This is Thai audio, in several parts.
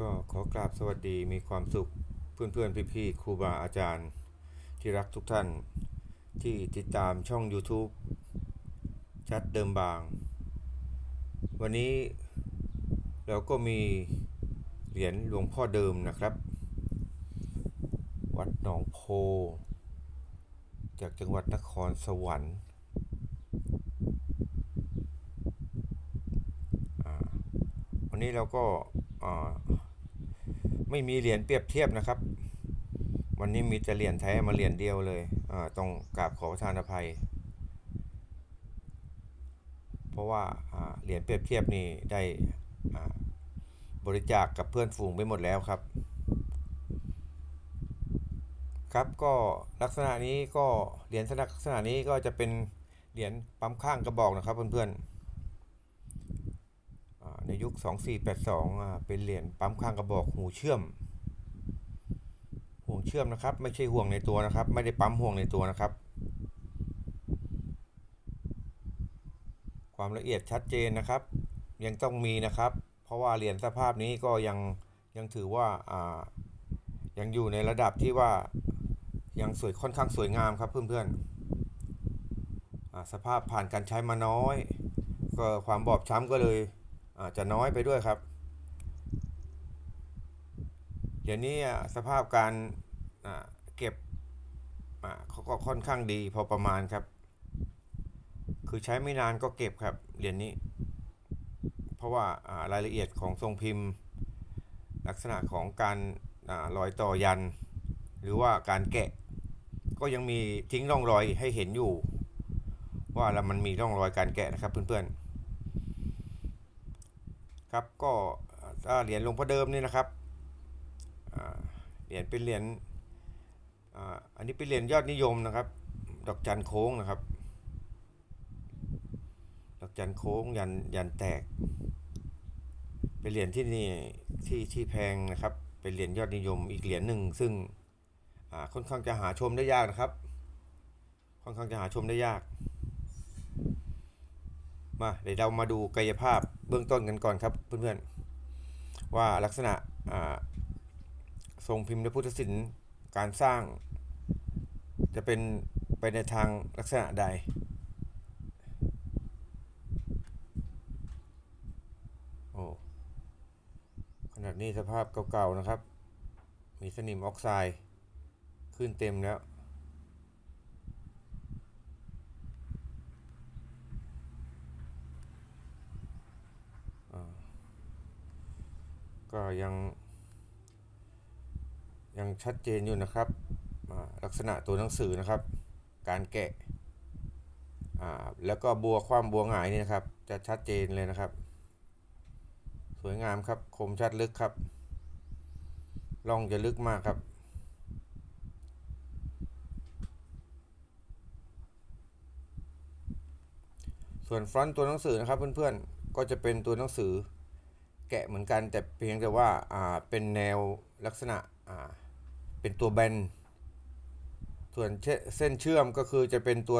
ก็ขอกราบสวัสดีมีความสุขเพื่อนเพื่อนพี่ๆครูบาอาจารย์ ที่รักทุกท่าน ที่ติดตามช่อง YouTube ชัดเดิมบาง วันนี้เราก็มีเหรียญหลวงพ่อเดิมนะครับ วัดหนองโพ จากจังหวัดนครสวรรค์วันนี้เราก็อ่า ไม่มีเหรียญเปรียบเทียบนะครับ วันนี้มีแต่เหรียญแท้มาเหรียญเดียวเลยอ่าต้องกราบขอประทานอภัย เพราะว่าเหรียญเปรียบเทียบนี่ได้บริจาคกับเพื่อนฝูงไปหมดแล้วครับ ครับก็ลักษณะนี้ก็เหรียญลักษณะนี้ก็จะเป็นเหรียญปั๊มข้างกระบอกนะครับเพื่อนๆ ในยุค 2482อ่าเป็นเหรียญปั๊มข้างกระบอกหูเชื่อม ห่วงเชื่อมนะครับ ไม่ใช่ห่วงในตัวนะครับ ไม่ได้ปั๊มห่วงในตัวนะครับ ความละเอียดชัดเจนนะครับ ยังต้องมีนะครับ เพราะว่าเหรียญสภาพนี้ก็ยังยังถือว่าอ่ายังอยู่ในระดับที่ว่ายังสวยค่อนข้างสวยงามครับเพื่อนๆอ่าสภาพผ่านการใช้มาน้อย ก็ความบอบช้ำก็เลย อาจจะน้อยไปด้วยครับ เดี๋ยวนี้สภาพการเก็บเขาก็ค่อนข้างดีพอประมาณครับ คือใช้ไม่นานก็เก็บครับเหรียญนี้ เพราะว่ารายละเอียดของทรงพิมพ์ ลักษณะของการอรอยต่อยัน หรือว่าการแกะ ก็ยังมีทิ้งร่องรอยให้เห็นอยู่ ว่าแล้วมันมีร่องรอยการแกะนะครับเพื่อนๆ ครับก็ถ้าเหรียญหลวงพ่อเดิมนี่นะครับเหรียญเป็นเหรียญอ,อันนี้เป็นเหรียญยอดนิยมนะครับ ดอกจันโค้งนะครับ ดอกจันโค้งยันยันแตก เป็นเหรียญที่นี่ที่ที่แพงนะครับ เป็นเหรียญยอดนิยมอีกเหรียญหนึ่งซึ่งค่อนข้างจะหาชมได้ยากนะครับ ค่อนข้างจะหาชมได้ยาก มาเดี๋ยวเรามาดูกายภาพ เบื้องต้นกันก่อนครับเพื่อนๆว่าลักษณะทรงพิมพ์ในพุทธศิลป์การสร้าง จะเป็นไปในทางลักษณะใด โอ้ขนาดนี้สภาพเก่าๆนะครับ มีสนิมออกไซด์ขึ้นเต็มแล้ว อ่าก็ ยังยังชัดเจนอยู่นะครับ ลักษณะตัวหนังสือนะครับ การแกะ แล้วก็บัวความบัวหงายนี่นะครับ จะชัดเจนเลยนะครับ สวยงามครับ คมชัดลึกครับล่องจะลึกมากครับ ส่วนฟรอนต์ตัวหนังสือนะครับเพื่อนๆ ก็จะเป็นตัวหนังสือ แกะเหมือนกันแต่เพียงแต่ว่าอ่าเป็นแนวลักษณะอ่าเป็นตัวแบน ส่วนเส้นเชื่อมก็คือจะเป็นตัว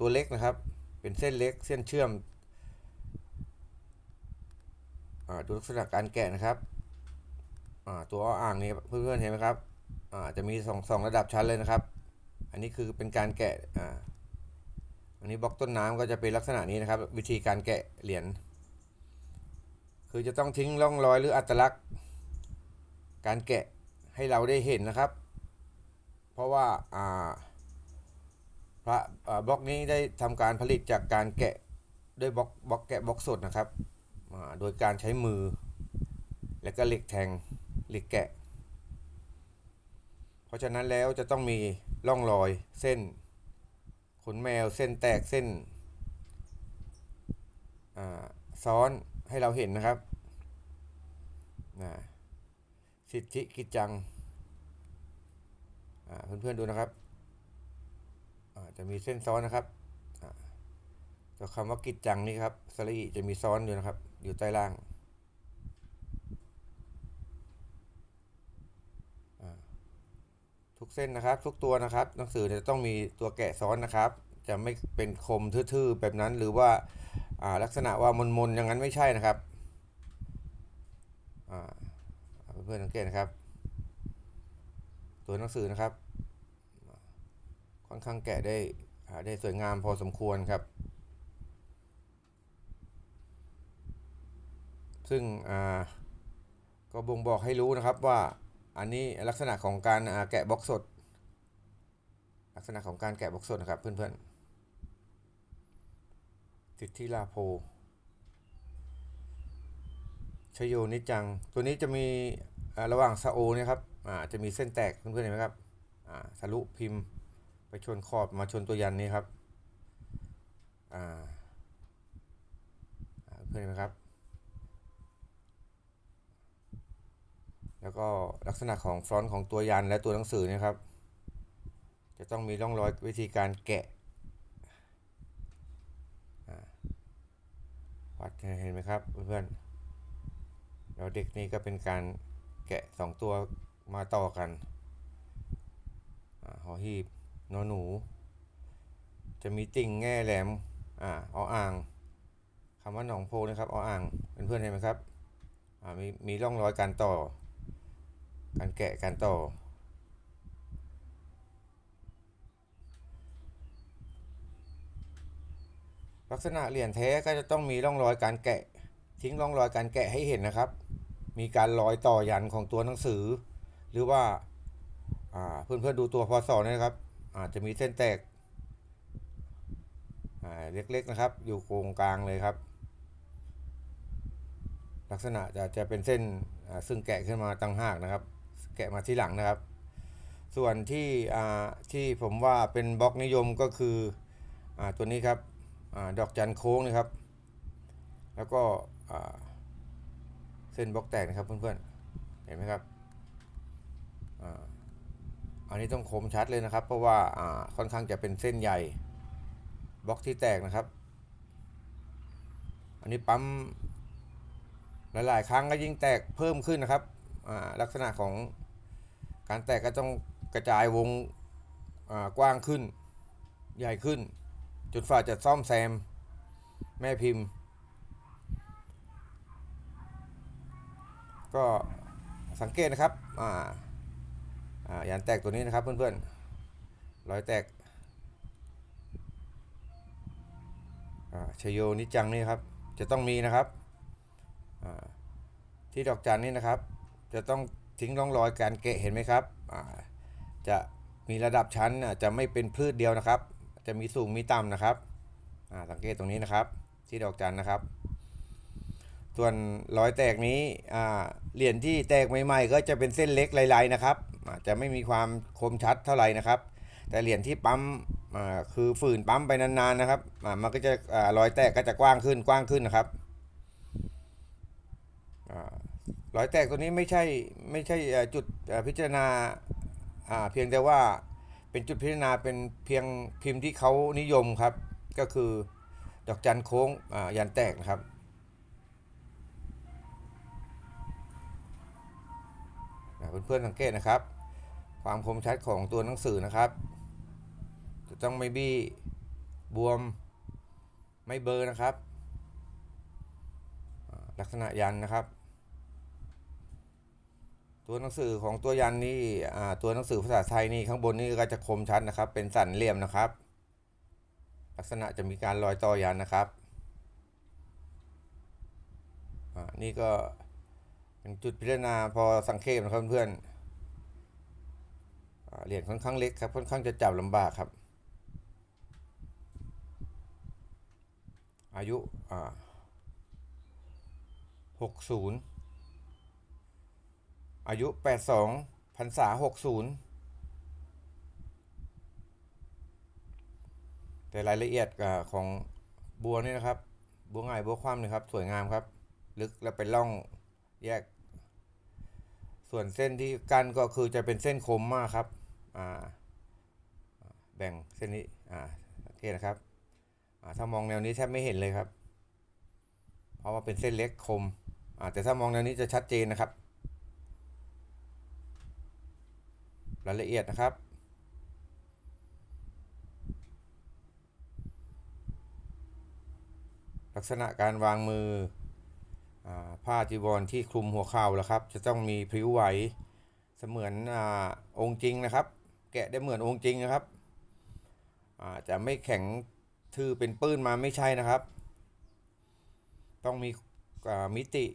ตัวเล็กนะครับ เป็นเส้นเล็กเส้นเชื่อมอดูลักษณะการแกะนะครับตัวอ่างนี้เพื่อนๆเห็นไหมครับจะมีสองสองระดับชั้นเลยนะครับ อันนี้คือเป็นการแกะอ,อันนี้บล็อกต้นน้ำก็จะเป็นลักษณะนี้นะครับ วิธีการแกะเหรียญ คือจะต้องทิ้งร่องรอยหรืออัตลักษณ์ การแกะให้เราได้เห็นนะครับ เพราะว่าพระบล็อกนี้ได้ทำการผลิตจากการแกะด้วยบล็อกบล็อกแกะบล็อกสดนะครับ โดยการใช้มือ และก็เหล็กแทงเหล็กแกะ เพราะฉะนั้นแล้วจะต้องมีร่องรอยเส้นขนแมวเส้นแตกเส้นซ้อน ให้เราเห็นนะครับนะสิทธิกิจจังอ่าเพื่อนๆดูนะครับอ่าจะมีเส้นซ้อนนะครับตัวคำว่ากิจจังนี่ครับสระอีจะมีซ้อนอยู่นะครับ อยู่ใต้ล่างอ่าทุกเส้นนะครับ ทุกตัวนะครับ หนังสือจะต้องมีตัวแกะซ้อนนะครับ จะไม่เป็นคมทื่อๆแบบนั้นหรือว่า ลักษณะว่ามนๆอย่างนั้นไม่ใช่นะครับเพื่อนๆสังเกตนะครับ ตัวหนังสือนะครับ ค่อนข้างแกะได้ได้สวยงามพอสมควรครับ ซึ่งก็บ่งบอกให้รู้นะครับว่าอันนี้ลักษณะของการแกะบล็อกสด ลักษณะของการแกะบล็อกสดนะครับเพื่อนๆ สิทธิลาโพชโยนิจัง ตัวนี้จะมีระหว่างซาโอเนี่ยครับอ่าจะมีเส้นแตกเพื่อนๆเห็นไหมครับอ่าทะลุพิมพ์ไปชนขอบมาชนตัวยันนี้ครับอ่าเพื่อนเห็นไหมครับ แล้วก็ลักษณะของฟรอนต์ของตัวยันและตัวหนังสือเนะครับ จะต้องมีร่องรอยวิธีการแกะอ่าวัด เห็นไหมครับเพื่อนๆแล้วเด็กนี่ก็เป็นการแกะสองตัวมาต่อกันหอหีบนอหนู จะมีติ่งแง่แหลมอ่าออ่างคำว่าหนองโพนะครับออ่างเพื่อนๆเห็นไหมครับอ่ามีมีร่องรอยการต่อ การแกะการต่อ ลักษณะเหรียญแท้ก็จะต้องมีร่องรอยการแกะ ทิ้งร่องรอยการแกะให้เห็นนะครับ มีการรอยต่อยันของตัวหนังสือ หรือว่าอ่าเพื่อนๆดูตัวพศนะครับ อาจจะมีเส้นแตกเล็กๆนะครับ อยู่โครงกลางเลยครับ ลักษณะจะจะเป็นเส้นซึ่งแกะขึ้นมาตั้งหากนะครับ แกะมาที่หลังนะครับ ส่วนที่ที่ผมว่าเป็นบล็อกนิยมก็คืออตัวนี้ครับ ดอกจันโค้งนะครับ แล้วก็เส้นบล็อกแตกนะครับเพื่อนๆ เห็นไหมครับอันนี้ต้องคมชัดเลยนะครับ เพราะว่าค่อนข้างจะเป็นเส้นใหญ่บล็อกที่แตกนะครับ อันนี้ปั๊มหลายๆ ครั้งก็ยิ่งแตกเพิ่มขึ้นนะครับลักษณะของการแตกก็ต้องกระจายวงกว้างขึ้น ใหญ่ขึ้น จนฝ่าจะซ่อมแซม แม่พิมพ์ ก็สังเกตนะครับ อ่า อ่ายันแตกตัวนี้นะครับเพื่อนๆ รอยแตก อ่าชโยนิจังนี่ครับ จะต้องมีนะครับ อ่า ที่ดอกจันนี่นะครับ จะต้องทิ้งร่องรอยการเกะเห็นไหมครับ อ่า จะมีระดับชั้นจะไม่เป็นพืชเดียวนะครับ จะมีสูงมีต่ำนะครับอ่าสังเกตตรงนี้นะครับที่ดอกจันนะครับ ส่วนรอยแตกนี้อ่าเหรียญที่แตกใหม่ๆ ก็จะเป็นเส้นเล็กลายๆนะครับอาจจะไม่มีความคมชัดเท่าไหร่นะครับ แต่เหรียญที่ปั๊มอ่าคือฝืนปั๊มไปนานๆนะครับอ่ามันก็จะอ่ารอยแตกก็จะกว้างขึ้นกว้างขึ้นนะครับอ่ารอยแตกตัวนี้ไม่ใช่ไม่ใช่อ่าจุดอ่าพิจารณาอ่าเพียงแต่ว่า เป็นจุดพิจารณาเป็นเพียงพิมพ์ที่เขานิยมครับ ก็คือดอกจันโค้งยันแตกนะครับ เพื่อนๆสังเกตนะครับ ความคมชัดของตัวหนังสือนะครับ จะต้องไม่บี้บวมไม่เบลอร์นะครับ ลักษณะยันนะครับ ตัวหนังสือของตัวยันนี่ตัวหนังสือภาษาไทยนี่ข้างบนนี่ก็จะคมชัดนะครับ เป็นสันเหลี่ยมนะครับ ลักษณะจะมีการรอยต่อยันนะครับนี่ก็เป็นจุดพิจารณาพอสังเกตนะครับเพื่อนเหรียญค่อนข้างเล็กครับค่อนข้างจะจับลำบากครับ อายุหกศูนย์ อายุแปดสองพรรษาหกศูนย์แต่รายละเอียดของบัวนี่นะครับ บัวง่ายบัวคว่ำนี่ครับ สวยงามครับ ลึกและเป็นร่องแยก ส่วนเส้นที่กั้นก็คือจะเป็นเส้นคมมากครับแบ่งเส้นนี้อ่าสังเกตนะครับถ้ามองแนวนี้แทบไม่เห็นเลยครับ เพราะว่าเป็นเส้นเล็กคมแต่ถ้ามองแนวนี้จะชัดเจนนะครับ รายละเอียดนะครับ ลักษณะการวางมืออผ้าจีวรที่คลุมหัวเข่าแล้วครับ จะต้องมีพริ้วไหวเสมือนอองค์จริงนะครับ แกะได้เหมือนองค์จริงนะครับจะไม่แข็งทื่อเป็นปื้นมาไม่ใช่นะครับ ต้องมีมิติ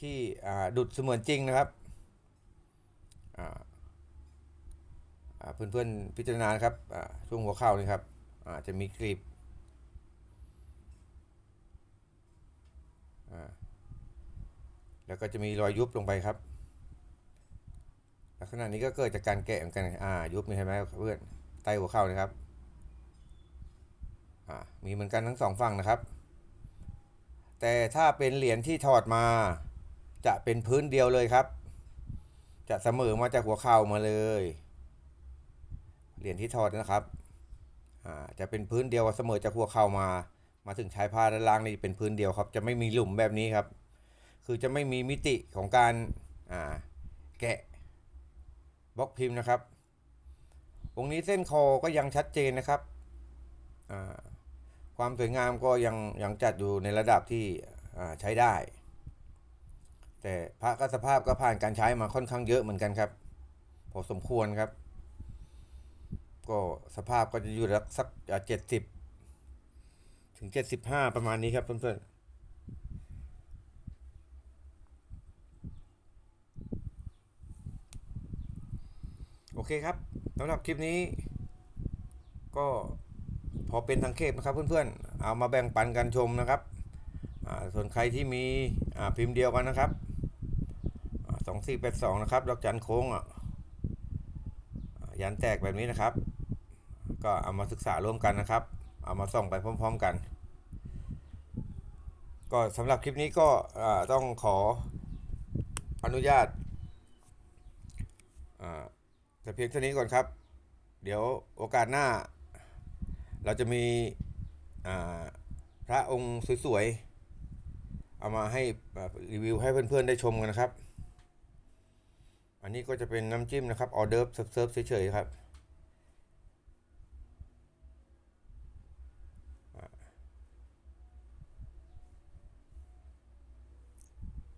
ที่ดุดเสมือนจริงนะครับ เพื่อนๆพิจารณาครับช่วงหัวเข่านี่ครับอาจะมีกรีบแล้วก็จะมีรอยยุบลงไปครับลักษณะนี้ก็เกิดจากการแกะเหมือนกันอ่ายุบนี่เห็นไหมเพื่อนใต้หัวเข่านะครับอ่ามีเหมือนกันทั้งสองฝั่งนะครับ แต่ถ้าเป็นเหรียญที่ถอดมา จะเป็นพื้นเดียวเลยครับ จะเสมอมาจากหัวเข่ามาเลย เหรียญที่ถอดนะครับอ่าจะเป็นพื้นเดียวเสมอจากหัวเข่ามามาถึงชายผ้าด้านล่างนี่เป็นพื้นเดียวครับ จะไม่มีหลุมแบบนี้ครับ คือจะไม่มีมิติของการอ่าแกะบล็อกพิมพ์นะครับองค์นี้เส้นคอก็ยังชัดเจนนะครับอ่าความสวยงามก็ยังยังจัดอยู่ในระดับที่อ่าใช้ได้ แต่พระก็สภาพก็ผ่านการใช้มาค่อนข้างเยอะเหมือนกันครับ พอสมควรครับ ก็สภาพก็จะอยู่สักเจ็ดสิบถึงเจ็ดสิบห้าประมาณนี้ครับเพื่อนๆโอเคครับสำหรับคลิปนี้ ก็พอเป็นทางเคปนะครับเพื่อนๆ เอามาแบ่งปันกันชมนะครับ ส่วนใครที่มีพิมพ์เดียวกันนะครับสองสี่แปดสองนะครับดอกจันโค้งอะยันแตกแบบนี้นะครับ ก็เอามาศึกษาร่วมกันนะครับ เอามาส่องไปพร้อม ๆกัน ก็สำหรับคลิปนี้ก็ต้องขออนุญาตแต่เพียงเท่านี้ก่อนครับ เดี๋ยวโอกาสหน้า เราจะมีพระองค์สวยๆ เอามาให้รีวิวให้เพื่อนๆได้ชมกันนะครับ อันนี้ก็จะเป็นน้ำจิ้มนะครับ ออเดิร์ฟเซิร์ฟเฉยๆครับ